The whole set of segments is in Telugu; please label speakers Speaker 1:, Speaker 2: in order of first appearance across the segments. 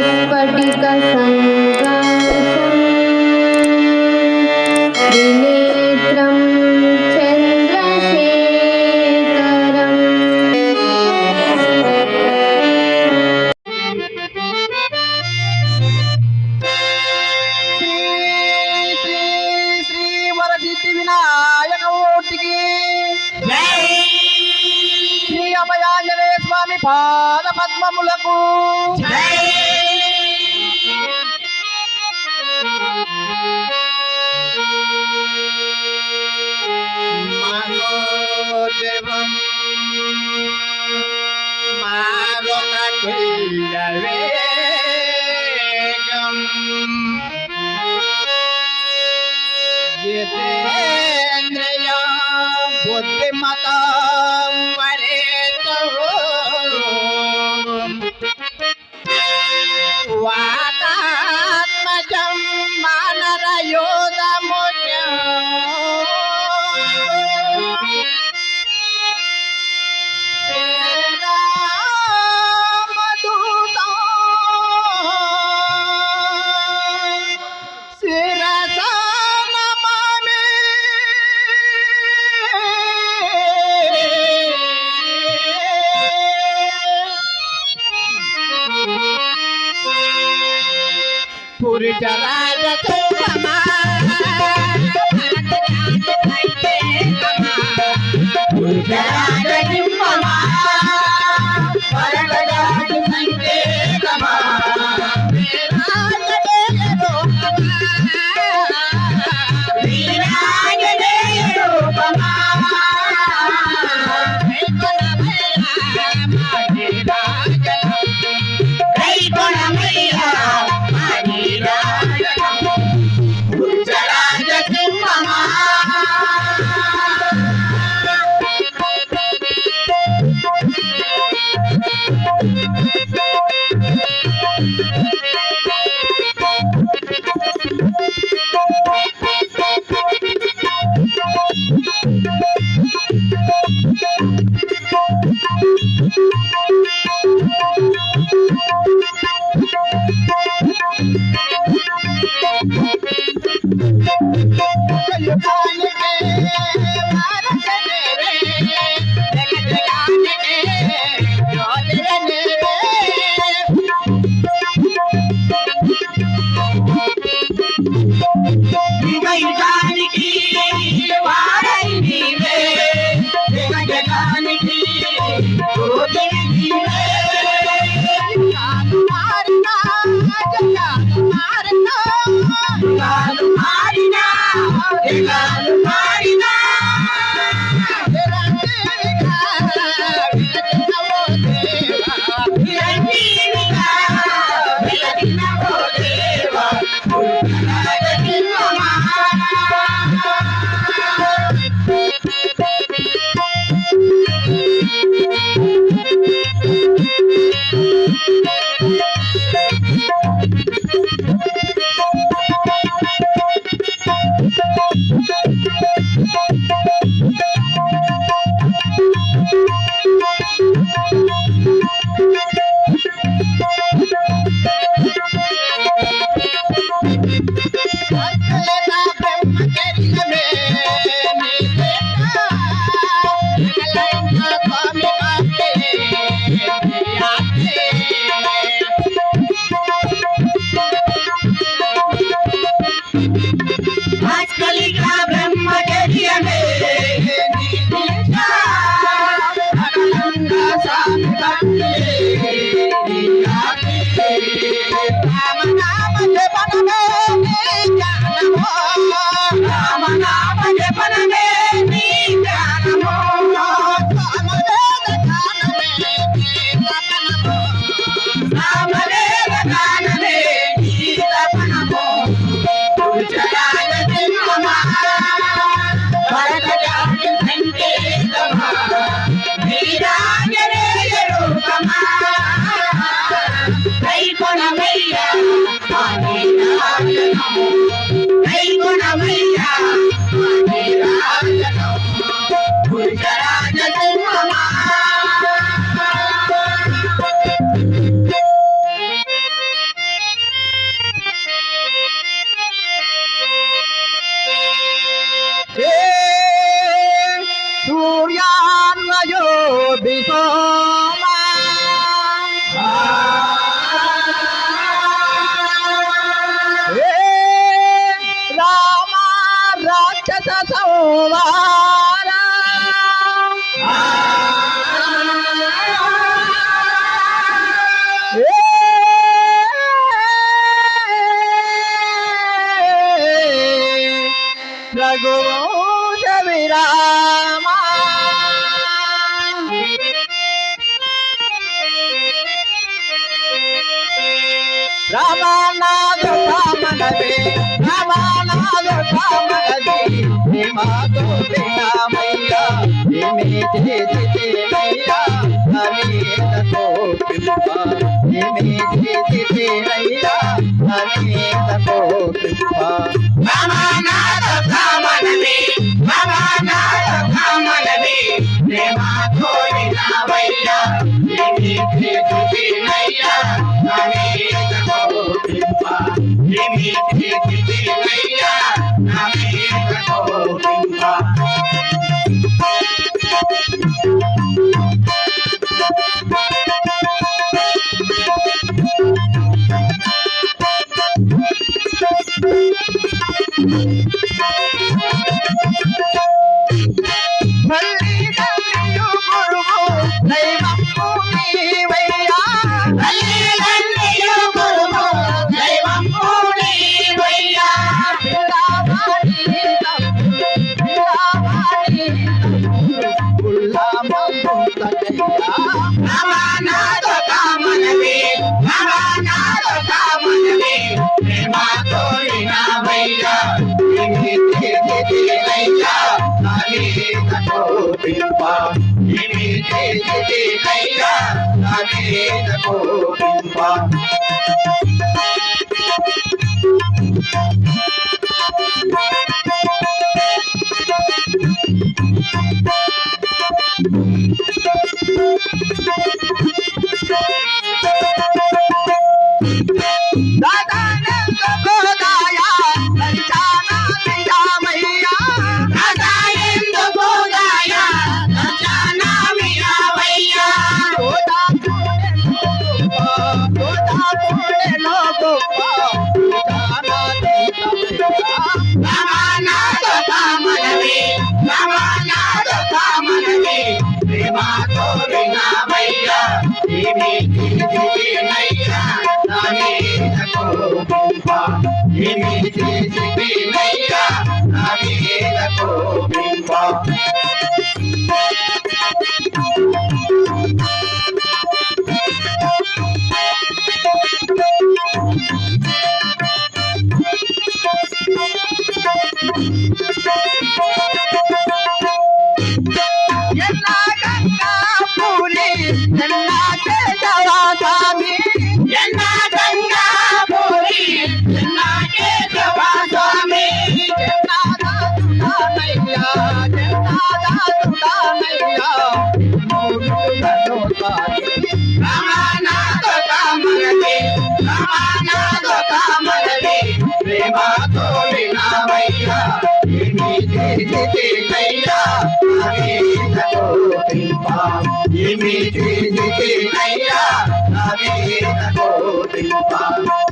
Speaker 1: स्फटिक संग
Speaker 2: দেবম। মারতা কইলাবে গম। যেতে বুদ্ধিমতা Yeah. మాతో పెట్టామయ్యా ఏమి చేసినయ్యా అనేతతో కృప ఏమి చేసినయ్యా అనేతతో కృప మమనాద భామనవి మమనాద భామనవి ప్రేమతో వినామయ్యా ఏమి చేసినయ్యా అనేతతో కృప ఏమి చేసి Bye.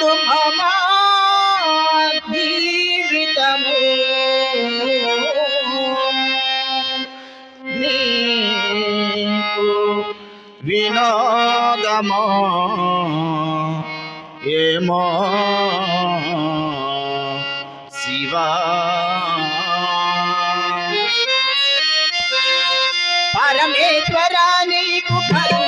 Speaker 2: నాడు జీవితము నీకు వినోదము? ఏమో? శివా. పరమేశ్వరా నీకు పరమ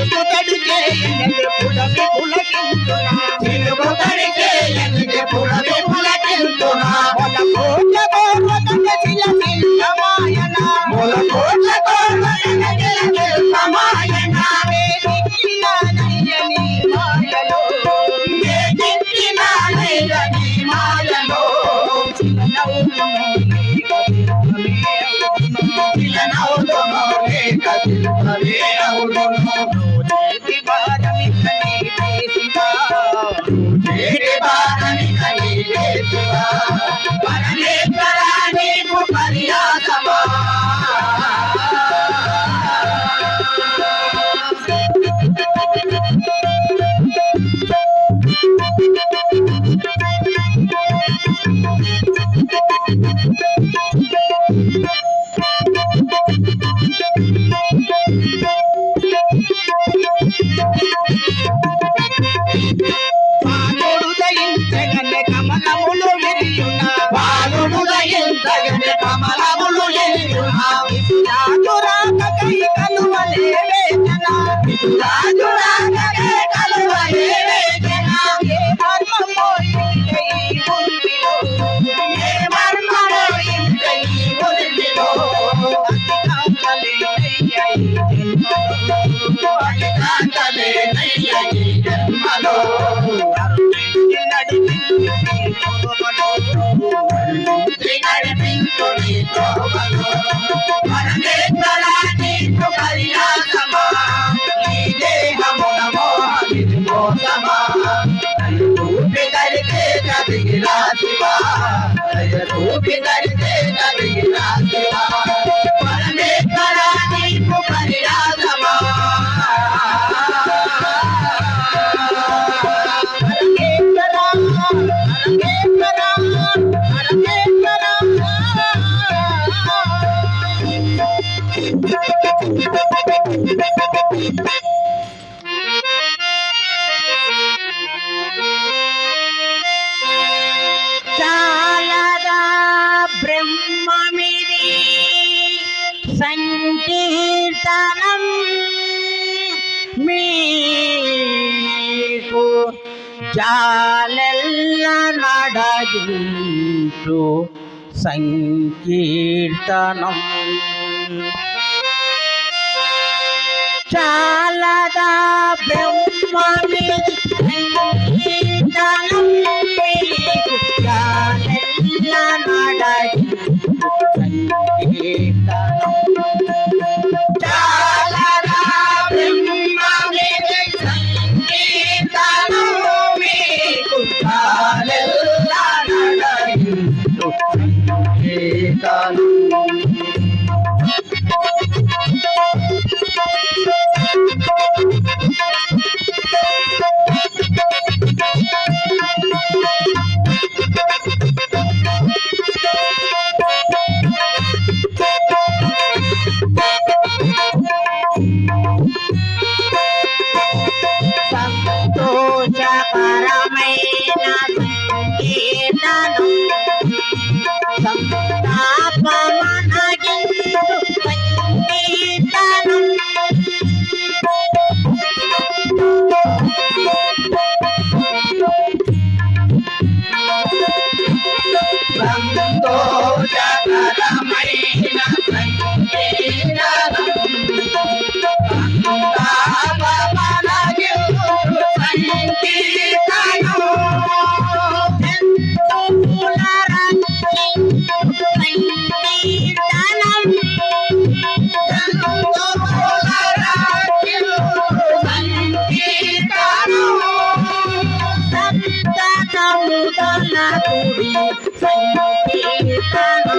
Speaker 2: పులకి పులకి పులకించు. ভালো
Speaker 1: సంకీర్తనం మీకు జాలెల్ల
Speaker 2: నడగించు సంకీర్తనం.
Speaker 1: Chalada, Bill Money. సంగీతను